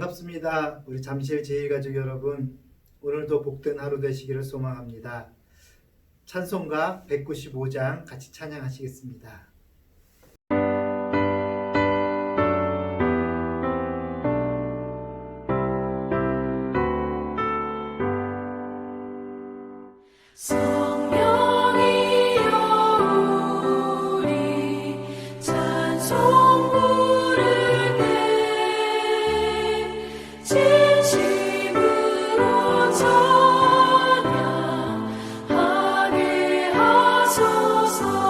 반갑습니다. 우리 잠실 제일가족 여러분. 오늘도 복된 하루 되시기를 소망합니다. 찬송가 195장 같이 찬양하시겠습니다. 성 하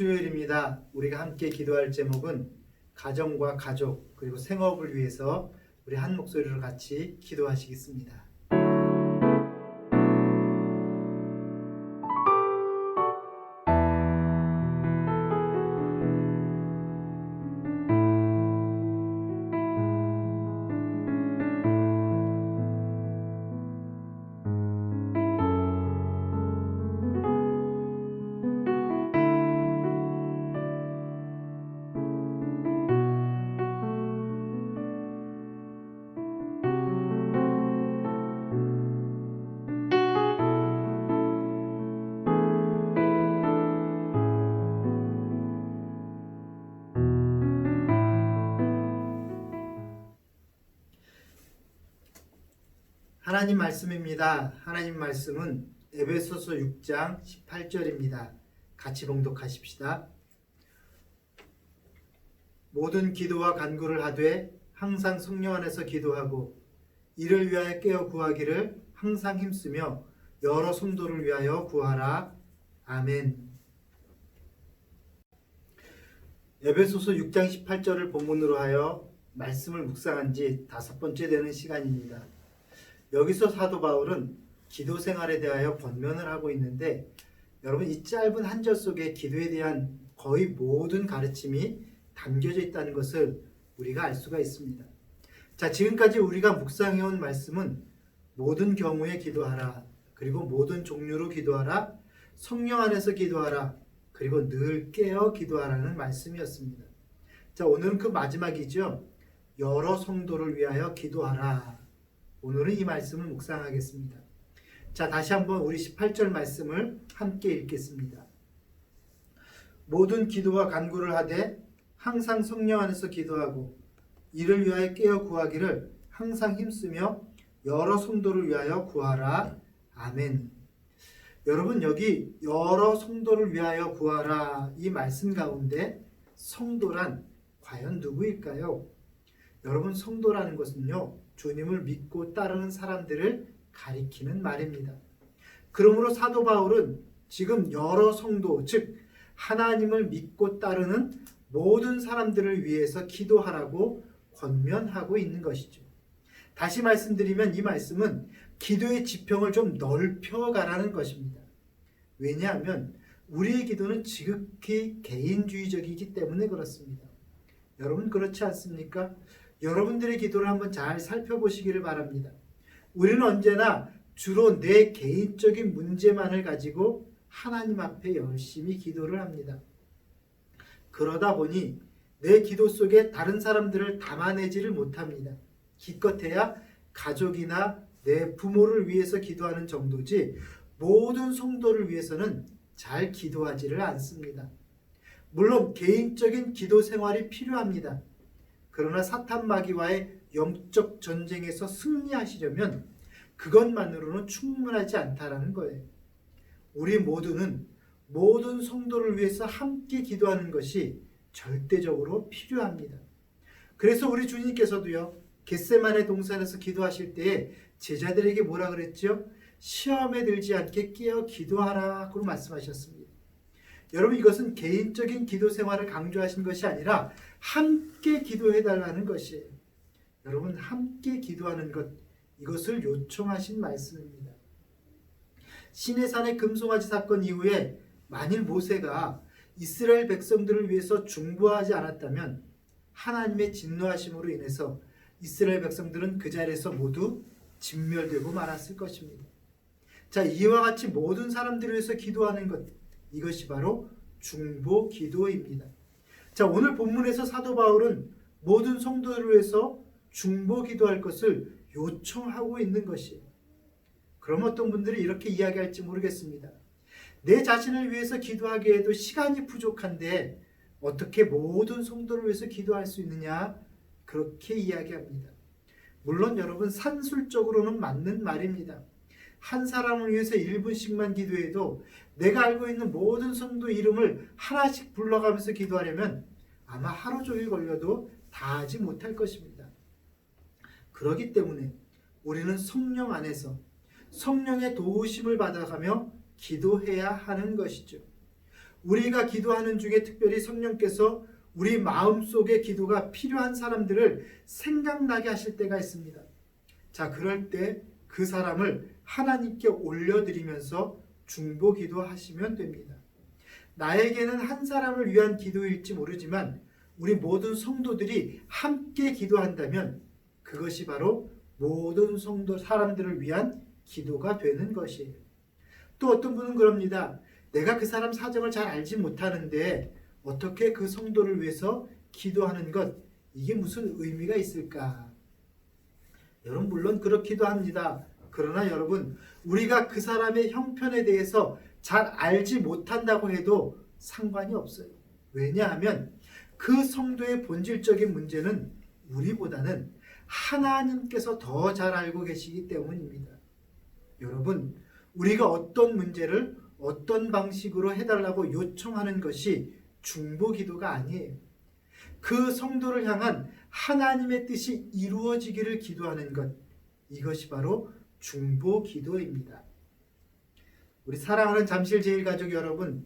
수요일입니다. 우리가 함께 기도할 제목은 가정과 가족 그리고 생업을 위해서 우리 한 목소리로 같이 기도하시겠습니다. 하나님 말씀입니다. 하나님 말씀은 에베소서 6장 18절입니다. 같이 봉독하십시다. 모든 기도와 간구를 하되 항상 성령 안에서 기도하고 이를 위하여 깨어 구하기를 항상 힘쓰며 여러 성도를 위하여 구하라. 아멘. 에베소서 6장 18절을 본문으로 하여 말씀을 묵상한 지 다섯 번째 되는 시간입니다. 여기서 사도 바울은 기도 생활에 대하여 권면을 하고 있는데 여러분 이 짧은 한 절 속에 기도에 대한 거의 모든 가르침이 담겨져 있다는 것을 우리가 알 수가 있습니다. 자, 지금까지 우리가 묵상해 온 말씀은 모든 경우에 기도하라. 그리고 모든 종류로 기도하라. 성령 안에서 기도하라. 그리고 늘 깨어 기도하라는 말씀이었습니다. 자, 오늘은 그 마지막이죠. 여러 성도를 위하여 기도하라. 오늘은 이 말씀을 묵상하겠습니다. 자, 다시 한번 우리 18절 말씀을 함께 읽겠습니다. 모든 기도와 간구를 하되 항상 성령 안에서 기도하고 이를 위하여 깨어 구하기를 항상 힘쓰며 여러 성도를 위하여 구하라. 아멘. 여러분 여기 여러 성도를 위하여 구하라 이 말씀 가운데 성도란 과연 누구일까요? 여러분 성도라는 것은요 주님을 믿고 따르는 사람들을 가리키는 말입니다. 그러므로 사도 바울은 지금 여러 성도 즉 하나님을 믿고 따르는 모든 사람들을 위해서 기도하라고 권면하고 있는 것이죠. 다시 말씀드리면 이 말씀은 기도의 지평을 좀 넓혀가라는 것입니다. 왜냐하면 우리의 기도는 지극히 개인주의적이기 때문에 그렇습니다. 여러분 그렇지 않습니까? 여러분들의 기도를 한번 잘 살펴보시기를 바랍니다. 우리는 언제나 주로 내 개인적인 문제만을 가지고 하나님 앞에 열심히 기도를 합니다. 그러다 보니 내 기도 속에 다른 사람들을 담아내지를 못합니다. 기껏해야 가족이나 내 부모를 위해서 기도하는 정도지 모든 성도를 위해서는 잘 기도하지를 않습니다. 물론 개인적인 기도 생활이 필요합니다. 그러나 사탄 마귀와의 영적 전쟁에서 승리하시려면 그것만으로는 충분하지 않다라는 거예요. 우리 모두는 모든 성도를 위해서 함께 기도하는 것이 절대적으로 필요합니다. 그래서 우리 주님께서도요. 겟세만의 동산에서 기도하실 때에 제자들에게 뭐라 그랬죠? 시험에 들지 않게 깨어 기도하라고 말씀하셨습니다. 여러분 이것은 개인적인 기도 생활을 강조하신 것이 아니라 함께 기도해 달라는 것이에요. 여러분 함께 기도하는 것 이것을 요청하신 말씀입니다. 시내산의 금송아지 사건 이후에 만일 모세가 이스라엘 백성들을 위해서 중보하지 않았다면 하나님의 진노하심으로 인해서 이스라엘 백성들은 그 자리에서 모두 진멸되고 말았을 것입니다. 자, 이와 같이 모든 사람들을 위해서 기도하는 것 이것이 바로 중보 기도입니다. 자, 오늘 본문에서 사도 바울은 모든 성도들을 위해서 중보 기도할 것을 요청하고 있는 것이에요. 그럼 어떤 분들이 이렇게 이야기할지 모르겠습니다. 내 자신을 위해서 기도하기에도 시간이 부족한데 어떻게 모든 성도를 위해서 기도할 수 있느냐? 그렇게 이야기합니다. 물론 여러분 산술적으로는 맞는 말입니다. 한 사람을 위해서 1분씩만 기도해도 내가 알고 있는 모든 성도 이름을 하나씩 불러가면서 기도하려면 아마 하루 종일 걸려도 다 하지 못할 것입니다. 그렇기 때문에 우리는 성령 안에서 성령의 도우심을 받아가며 기도해야 하는 것이죠. 우리가 기도하는 중에 특별히 성령께서 우리 마음속에 기도가 필요한 사람들을 생각나게 하실 때가 있습니다. 자, 그럴 때 그 사람을 하나님께 올려드리면서 중보 기도하시면 됩니다. 나에게는 한 사람을 위한 기도일지 모르지만 우리 모든 성도들이 함께 기도한다면 그것이 바로 모든 성도 사람들을 위한 기도가 되는 것이에요. 또 어떤 분은 그럽니다. 내가 그 사람 사정을 잘 알지 못하는데 어떻게 그 성도를 위해서 기도하는 것 이게 무슨 의미가 있을까? 여러분 물론 그렇기도 합니다. 그러나 여러분 우리가 그 사람의 형편에 대해서 잘 알지 못한다고 해도 상관이 없어요. 왜냐하면 그 성도의 본질적인 문제는 우리보다는 하나님께서 더 잘 알고 계시기 때문입니다. 여러분, 우리가 어떤 문제를 어떤 방식으로 해달라고 요청하는 것이 중보 기도가 아니에요. 그 성도를 향한 하나님의 뜻이 이루어지기를 기도하는 것, 이것이 바로 중보 기도입니다. 우리 사랑하는 잠실 제일 가족 여러분,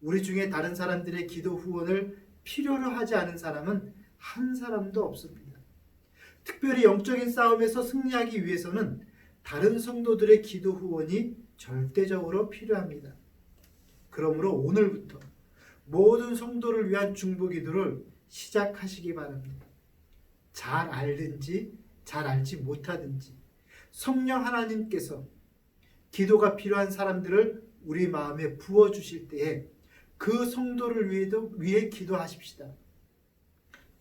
우리 중에 다른 사람들의 기도 후원을 필요로 하지 않은 사람은 한 사람도 없습니다. 특별히 영적인 싸움에서 승리하기 위해서는 다른 성도들의 기도 후원이 절대적으로 필요합니다. 그러므로 오늘부터 모든 성도를 위한 중보 기도를 시작하시기 바랍니다. 잘 알든지 잘 알지 못하든지 성령 하나님께서 기도가 필요한 사람들을 우리 마음에 부어 주실 때에 그 성도를 위해도 위해 기도하십시다.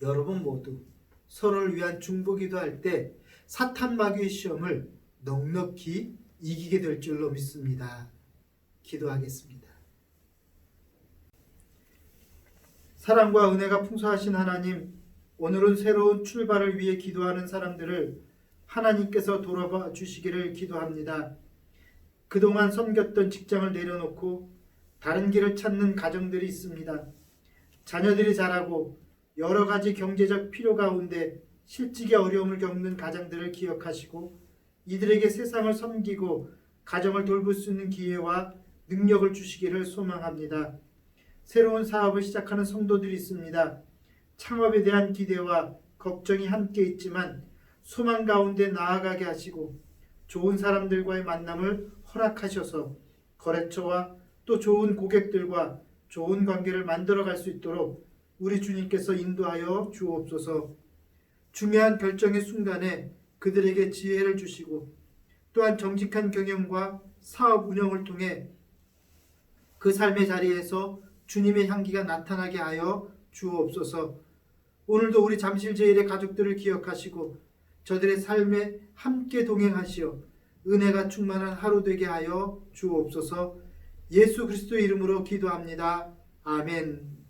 여러분 모두 서로를 위한 중보 기도할 때 사탄 마귀의 시험을 넉넉히 이기게 될 줄로 믿습니다. 기도하겠습니다. 사랑과 은혜가 풍성하신 하나님, 오늘은 새로운 출발을 위해 기도하는 사람들을 하나님께서 돌아봐 주시기를 기도합니다. 그동안 섬겼던 직장을 내려놓고 다른 길을 찾는 가정들이 있습니다. 자녀들이 자라고 여러 가지 경제적 필요 가운데 실직의 어려움을 겪는 가장들을 기억하시고 이들에게 세상을 섬기고 가정을 돌볼 수 있는 기회와 능력을 주시기를 소망합니다. 새로운 사업을 시작하는 성도들이 있습니다. 창업에 대한 기대와 걱정이 함께 있지만 소망 가운데 나아가게 하시고 좋은 사람들과의 만남을 허락하셔서 거래처와 또 좋은 고객들과 좋은 관계를 만들어 갈 수 있도록 우리 주님께서 인도하여 주옵소서. 중요한 결정의 순간에 그들에게 지혜를 주시고 또한 정직한 경영과 사업 운영을 통해 그 삶의 자리에서 주님의 향기가 나타나게 하여 주옵소서. 오늘도 우리 잠실제일의 가족들을 기억하시고 저들의 삶에 함께 동행하시어 은혜가 충만한 하루 되게 하여 주옵소서. 예수 그리스도의 이름으로 기도합니다. 아멘.